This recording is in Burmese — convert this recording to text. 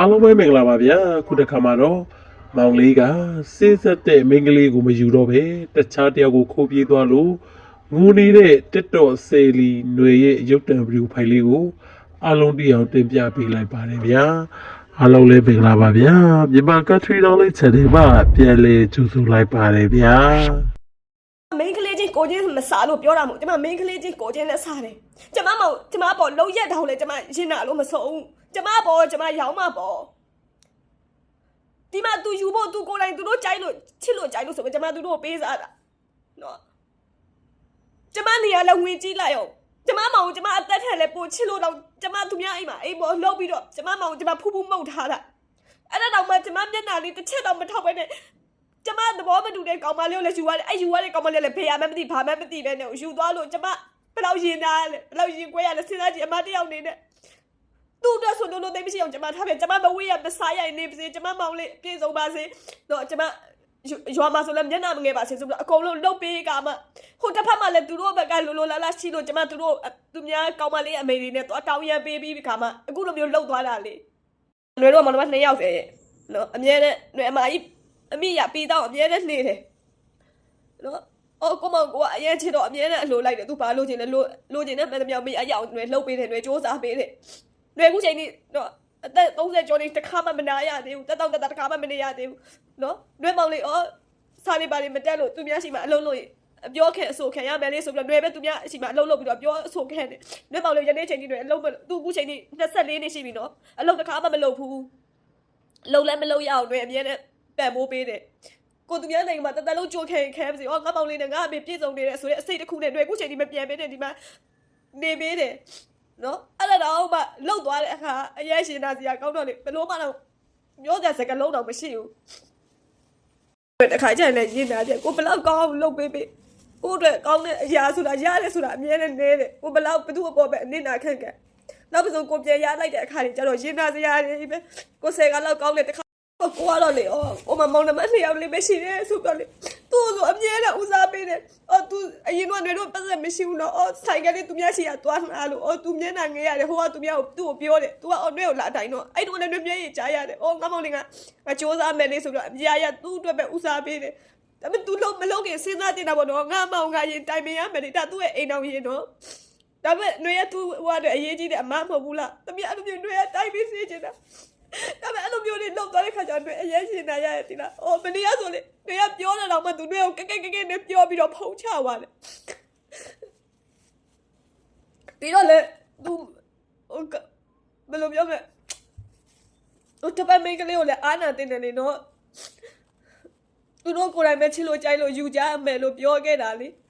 အားလုံးပဲမင်္ဂလာပါဗျာခုတစ်ခါမှာတော့မောင်လေးကစေးဆက်တဲ့မိန်းကလေးကိုမယူတော့ပဲတခြားတယောက်ကိုခိုးပြေးသွားလို့ငိုနေတဲ့တစ်တော်ဆယ်လီຫນွေရဲ့ရုပ်တံဗီဒီယိုဖိုင်လေးကိုအားလုံးတယောက်တင်ပြပေးလိုက်ပါတယ်ဗျာအားလုံးလည်းမင်္ဂလာပါဗျာမြန်မာကထရီတော်လေးချက်တွေမှာပြန်လေကြိုဆိုလိုက်ပါတယ်ဗျာမိန်းကလေးချင်းကိုချင်းမစားလို့ပြောတာမဟုတ်ကျမမိန်းကလေးချင်းကိုချင်းနဲ့စားတယ်ကျမမဟုတ်ကျမပေါ်လုံးရက်တောင်လေကျမရင်နာလို့မဆုံးဘူး ကျမပေါ်ကျမရောင်းမပေါ်ဒီမှာ तू ယူဖို့ तू ကိုယ်တိုင်သူတို့ကြိုက်လို့ချစ်လို့ကြိုက်လို့ဆိုတော့ကျမသူတို့ကိုပေးစားတာနော်ကျမနေရာလည်းဝင်ကြည့်လိုက်အောင်ကျမမောင်ကျမအသက်ထက်လည်းပိုချစ်လို့တော့ကျမသူများအိမ်မှာအိမ်ပေါ်လှုပ်ပြီးတော့ကျမမောင်ကျမဖူးဖူးမှုတ်ထားတာအဲ့ဒါတော့မှကျမမျက်နှာလေးတစ်ချက်တော့မထောက်ပဲနဲ့ကျမသဘောမတူတဲ့ကောင်မလေးကိုလည်းယူရတယ်အဲ့ယူရတဲ့ကောင်မလေးကလည်းဘေးရမှမသိဘာမှမသိပဲနဲ့ယူသွားလို့ကျမဘယ်လောက်ရင်သားလဲဘယ်လောက်ရင်ခွဲရလဲစဉ်းစားကြည့်အမတစ်ယောက်နေနဲ့ သူ့အတွက်ဆိုလို့လို့သိမရှိအောင်ကျမထားပြကျမမဝေးရမစားရနေပါစေကျမမောင်လေးပြေဆုံးပါစေတော့ကျမရွာမှာဆိုလည်းမျက်နှာမငယ်ပါစေဆိုပြီးတော့အကုန်လုံးလုတ်ပေးကမှဟိုတစ်ဖက်မှာလည်းသူတို့ဘက်ကလိုလိုလာလာရှိလို့ကျမသူတို့သူများကောင်မလေးအမေတွေနဲ့တော့တောင်းရန်ပေးပြီးခါမှအခုလိုမျိုးလုတ်သွားတာလေຫນွေတော့မောင်တို့ကနှစ်ယောက်တည်းရဲ့နော်အမြဲတမ်းຫນွေအမကြီး အမိရပြီးတော့အမြဲတမ်းနေတယ်နော်အော်ကိုမောင်ကိုကအရင်ချစ်တော့အမြဲတမ်းအလိုလိုက်တယ်သူဘာလို့ချင်လဲလို့လို့ချင်တဲ့မန်တမြောင်မိအရောက်တွေလှုပ်ပေးတယ်တွေစ조사ပေးတယ် တွေခုချိန်នេះနော်အသက်30ကျော်နေတစ်ခါမှမနာရသေးဘူးတက်တော့တက်တစ်ခါမှမနေရသေးဘူးနော်တွေမောင်လေးအော်စားနေပါလိမတက်လို့သူများရှိမှအလုံးလို့အပြောခဲ့အဆိုခံရမယ်လေဆိုပြီးတော့တွေပဲသူများရှိမှအလုံးလို့ပြီးတော့ပြောအဆိုခံတယ်တွေမောင်လေးယနေ့ချိန်ကြီးတွေအလုံးမသူခုချိန်ကြီး24နှစ်ရှိပြီနော်အလုံးတစ်ခါမှမလုပ်ဘူးလုံးလည်းမလုပ်ရအောင်တွေအမြဲတမ်းပံ့ပိုးပေးတယ်ကိုသူများနိုင်ငံမှာတတလုံးကြိုခဲခဲပါစေ။ဟောငါမောင်လေးနဲ့ငါအမေပြည့်စုံနေတယ်ဆိုတဲ့အစိတ်တစ်ခုနဲ့တွေ့အခုချိန်ဒီမပြန်ပေးနဲ့ဒီမှာနေပေးတယ်။ နော်အဲ့ဒါတော့မှလှုပ်သွားတဲ့အခါအရေးရှင်နာစီကကောင်းတော့လေဘယ်လို့မှတော့မျိုးတဲ့စကလုံးတော့မရှိဘူး။တခါကျရင်လည်းရင်းနာတယ်ကိုဘလောက်ကောင်းအောင်လှုပ်ပေးပေး။ကိုအတွက်ကောင်းတဲ့အရာဆိုတာရတယ်ဆိုတာအမြဲတမ်းနေတယ်။ကိုဘလောက်ဘသူ့အပေါ်ပဲအနစ်နာခန့်ခန့်နောက်ပြီးဆုံးကိုပြန်ရလိုက်တဲ့အခါတွေကျတော့ရင်းနာစရာတွေပဲကိုဆယ်ကလောက်ကောင်းတဲ့တခါကိုကတော့လေအော်ကိုမမောင်နှမနှစ်ယောက်လေးပဲရှိတယ်ဆိုတော့လေ သူ့ဆိုအမြဲတမ်းဦးစားပေးတယ်အော်သူအရင်ကတော့တော့ပတ်သက်မရှိဘူးနော်အော်ဆိုင်ကလေးသူများရှိရသွားမှာလို့အော်သူမျက်နှာငယ်ရတယ်ဟိုကသူများကိုသူ့ကိုပြောတယ်သူကအော်တွေ့ကိုလာတိုင်းတော့အဲ့တုန်းကလည်းမျက်ရည်ကြားရတယ်အော်ငါမောင်လေးကငါစူးစမ်းမယ်လေဆိုတော့အများကြီးသူ့အတွက်ပဲဦးစားပေးတယ်ဒါပေမဲ့ तू လုံးမလုံးခင်စဉ်းစားတင်တာပေါ့နော်ငါမောင်ကရင်တိုင်ပင်ရမယ်လေဒါသူ့ရဲ့အိမ်တော်ရင်နော်ဒါပေမဲ့ຫນွေရသူ့ဟိုကအရေးကြီးတဲ့အမမဟုတ်ဘူးလားတမီးအဲ့လိုမျိုးຫນွေရတိုင်ပင်စေချင်တာ ဒါပေမဲ့အဲ့လိုမျိုးလေးလော က်သွားတဲ့ခါကျတော့အရင်ရှင်နိုင်ရတယ်ဒီလား။အော်မနေရဆိုလေ။နေရပြောနေတော့မှသူတွေကိုကဲကဲကဲကဲနဲ့ပြောပြီးတော့ဖုံချသွားတယ်။ပြီးတော့လေသူဟိုကဘယ်လိုပြောမလဲ။ဟိုတပတ်မိန်းကလေးကိုလည်းအာနာတင်တယ်လေနော်။သူတို့ကိုယ်တိုင်ပဲချစ်လို့ကြိုက်လို့ယူကြမယ်လို့ပြောခဲ့တာလေ။